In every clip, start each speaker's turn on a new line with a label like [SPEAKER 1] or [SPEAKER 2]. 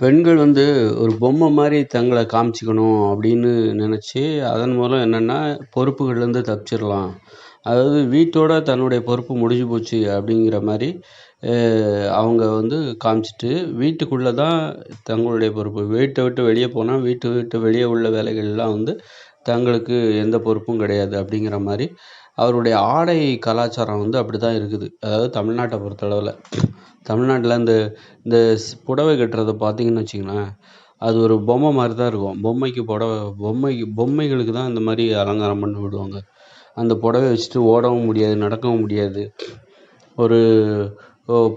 [SPEAKER 1] பெண்கள் வந்து ஒரு பொம்மை மாதிரி தங்களை காமிச்சிக்கணும் அப்படின்னு நினச்சி அதன் மூலம் என்னென்னா பொறுப்புகள்லேருந்து தப்பிச்சிடலாம். அதாவது வீட்டோட தன்னுடைய பொறுப்பு முடிஞ்சு போச்சு அப்படிங்கிற மாதிரி அவங்க வந்து காமிச்சிட்டு வீட்டுக்குள்ளே தான் தங்களுடைய பொறுப்பு. வீட்டை விட்டு வெளியே போனால் வீட்டை விட்டு வெளியே உள்ள வேலைகள்லாம் வந்து தங்களுக்கு எந்த பொறுப்பும் கிடையாது அப்படிங்கிற மாதிரி அவருடைய ஆடை கலாச்சாரம் வந்து அப்படி தான் இருக்குது. அதாவது தமிழ்நாட்டை பொறுத்தளவில். தமிழ்நாட்டில் இந்த இந்த புடவை கட்டுறத பார்த்தீங்கன்னு வச்சிங்களேன் அது ஒரு பொம்மை மாதிரி தான் இருக்கும். பொம்மைக்கு புடவை பொம்மைக்கு பொம்மைகளுக்கு தான் இந்த மாதிரி அலங்காரம் பண்ணி விடுவாங்க. அந்த புடவைய வச்சுட்டு ஓடவும் முடியாது நடக்கவும் முடியாது. ஒரு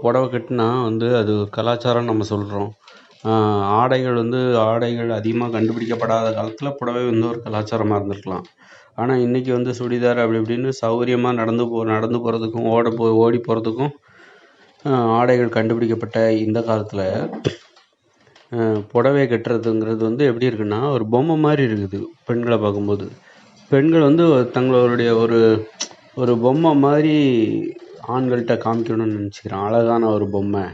[SPEAKER 1] புடவ கட்டினா வந்து அது கலாச்சாரம்னு நம்ம சொல்கிறோம் ஆடைகள் வந்து ஆடைகள் அதிகமாக கண்டுபிடிக்கப்படாத காலத்தில் புடவை வந்து ஒரு கலாச்சாரமாக இருந்திருக்கலாம். ஆனால் இன்றைக்கி வந்து சுடிதார் அப்படி இப்படின்னு சௌகரியமாக நடந்து போ நடந்து போகிறதுக்கும் ஓட போ ஓடி போகிறதுக்கும் ஆடைகள் கண்டுபிடிக்கப்பட்ட இந்த காலத்தில் புடவை கட்டுறதுங்கிறது வந்து எப்படி இருக்குன்னா ஒரு பொம்மை மாதிரி இருக்குது பெண்களை பார்க்கும்போது. பெண்கள் வந்து தங்களுடைய ஒரு ஒரு பொம்மை மாதிரி ஆண்கள்கிட்ட காமிக்கணும்னு நினச்சிக்கிறேன். அழகான ஒரு பொம்மை.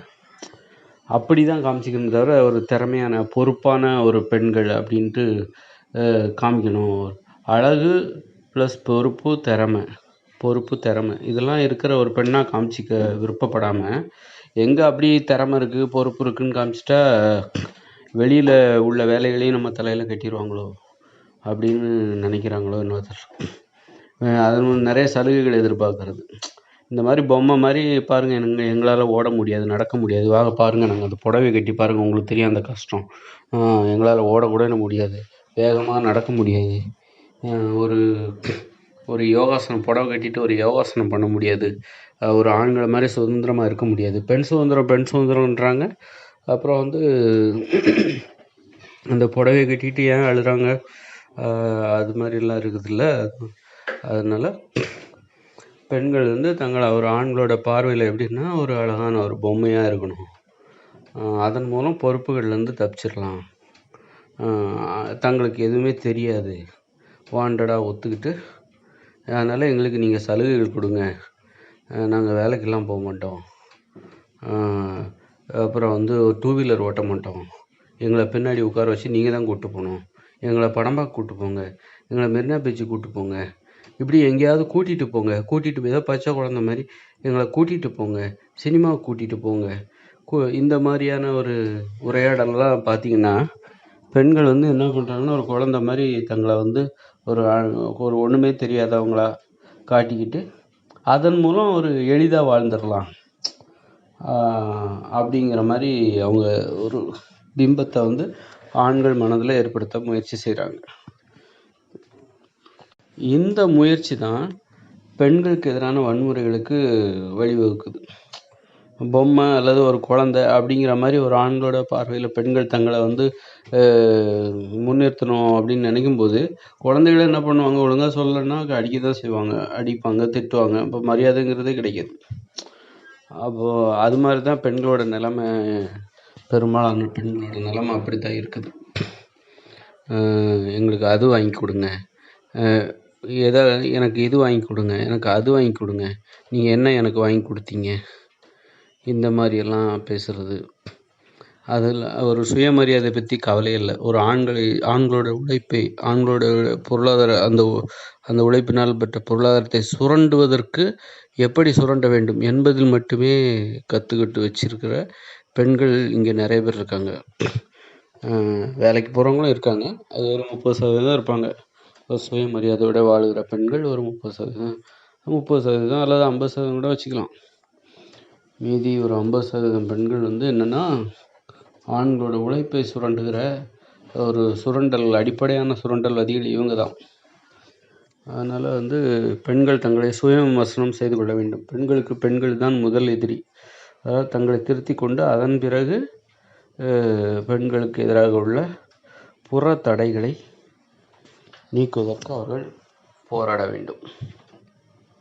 [SPEAKER 1] அப்படி தான் காமிச்சிக்கணும் தவிர ஒரு திறமையான பொறுப்பான ஒரு பெண்கள் அப்படின்ட்டு காமிக்கணும். அழகு ப்ளஸ் பொறுப்பு திறமை பொறுப்பு திறமை. இதெல்லாம் இருக்கிற ஒரு பெண்ணாக காமிச்சிக்க விருப்பப்படாமல் எங்கே அப்படி திறமை இருக்குது பொறுப்பு இருக்குதுன்னு காமிச்சிட்டா வெளியில் உள்ள வேலைகளையும் நம்ம தலையில் கட்டிடுவாங்களோ அப்படின்னு நினைக்கிறாங்களோ இன்னொருத்தர். அது நிறைய சலுகைகள் எதிர்பார்க்கறது. இந்த மாதிரி பொம்மை மாதிரி பாருங்கள் எங்கள் எங்களால் ஓட முடியாது நடக்க முடியாது. வாங்க பாருங்கள் நாங்கள் அந்த புடவைய கட்டி பாருங்கள் உங்களுக்கு தெரியும் அந்த கஷ்டம். எங்களால் ஓடக்கூட முடியாது வேகமாக நடக்க முடியாது. ஒரு ஒரு யோகாசனம் புடவ கட்டிட்டு ஒரு யோகாசனம் பண்ண முடியாது. ஒரு ஆண்களை மாதிரி சுதந்திரமாக இருக்க முடியாது. பெண் சுதந்திரம் பெண் சுதந்திரம்ன்றாங்க. அப்புறம் வந்து அந்த புடவைய கட்டிட்டு ஏன் அழுகிறாங்க அது மாதிரிலாம் இருக்குதுல்ல. அதனால் பெண்கள் வந்து தங்களை ஒரு ஆண்களோட பார்வையில் எப்படின்னா ஒரு அழகான ஒரு பொம்மையாக இருக்கணும். அதன் மூலம் பொறுப்புகள்லேருந்து தப்பிச்சிடலாம். தங்களுக்கு எதுவுமே தெரியாது. வாண்டடாக ஒத்துக்கிட்டு அதனால் எங்களுக்கு நீங்கள் சலுகைகள் கொடுங்க. நாங்கள் வேலைக்கெல்லாம் போக மாட்டோம். அப்புறம் வந்து டூ வீலர் ஓட்ட மாட்டோம். எங்களை பின்னாடி உட்கார வச்சு நீங்கள் தான் கூப்பிட்டு போகணும். எங்களை படம் பார்க்க கூப்பிட்டு போங்க. எங்களை மெரினா பீச்சு கூப்பிட்டு போங்க. இப்படி எங்கேயாவது கூட்டிகிட்டு போங்க. கூட்டிகிட்டு போய் ஏதோ பச்சை குழந்த மாதிரி எங்களை கூட்டிகிட்டு போங்க. சினிமாவுக்கு கூட்டிகிட்டு போங்க. இந்த மாதிரியான ஒரு உரையாடலாம் பார்த்தீங்கன்னா பெண்கள் வந்து என்ன பண்ணுறாங்கன்னா ஒரு குழந்த மாதிரி தங்களை வந்து ஒரு ஒரு ஒன்றுமே தெரியாதவங்களா காட்டிக்கிட்டு அதன் மூலம் ஒரு எளிதாக வாழ்ந்துடலாம். அப்படிங்கிற மாதிரி அவங்க ஒரு பிம்பத்தை வந்து ஆண்கள் மனதில் ஏற்படுத்த முயற்சி செய்கிறாங்க இந்த முயற்சி தான் பெண்களுக்கு எதிரான வன்முறைகளுக்கு வழிவகுக்குது. பொம்மை அல்லது ஒரு குழந்த அப்படிங்கிற மாதிரி ஒரு ஆண்களோட பார்வையில் பெண்கள் தங்களை வந்து முன்னிறுத்தணும் அப்படின்னு நினைக்கும் போது என்ன பண்ணுவாங்க? ஒழுங்காக சொல்லலைன்னா அடிக்க தான் செய்வாங்க. அடிப்பாங்க திட்டுவாங்க. இப்போ மரியாதைங்கிறதே கிடைக்காது. அப்போது அது மாதிரி தான் பெண்களோட நிலமை பெரும்பாலான பெண்களோட நிலமை அப்படி தான் இருக்குது எங்களுக்கு அது வாங்கி கொடுங்க. எதை எனக்கு இது வாங்கி கொடுங்க. எனக்கு அது வாங்கி கொடுங்க. நீங்கள் என்ன எனக்கு வாங்கி கொடுத்தீங்க? இந்த மாதிரியெல்லாம் பேசுகிறது அதில் ஒரு சுயமரியாதை பற்றி கவலை இல்லை. ஒரு ஆண்களை ஆண்களோட உழைப்பை ஆண்களோட பொருளாதார அந்த அந்த உழைப்பினால் பெற்ற பொருளாதாரத்தை சுரண்டுவதற்கு எப்படி சுரண்ட வேண்டும் என்பதில் மட்டுமே கற்றுக்கிட்டு வச்சிருக்கிற பெண்கள் இங்கே நிறைய பேர் இருக்காங்க. வேலைக்கு போகிறவங்களும் இருக்காங்க. அது ஒரு முப்பது சதவீதம் இருப்பாங்க. ஒரு சுயமரியாதையோட வாழுகிற பெண்கள் ஒரு முப்பது சதவீதம் முப்பது சதவீதம் அல்லது ஐம்பது சதவீதம் கூட வச்சுக்கலாம். மீதி ஒரு ஐம்பது சதவீதம் பெண்கள் வந்து என்னென்னா ஆண்களோட உழைப்பை சுரண்டுகிற ஒரு சுரண்டல் அடிப்படையான சுரண்டல்வாதிகள் இவங்க தான் அதனால் வந்து பெண்கள் தங்களை சுய விமர்சனம் செய்து கொள்ள வேண்டும். பெண்களுக்கு பெண்கள் தான் முதல் எதிரி. அதாவது தங்களை திருத்தி கொண்டு அதன் பிறகு பெண்களுக்கு எதிராக உள்ள புற தடைகளை நீக்குவதற்கு அவர்கள் போராட வேண்டும்.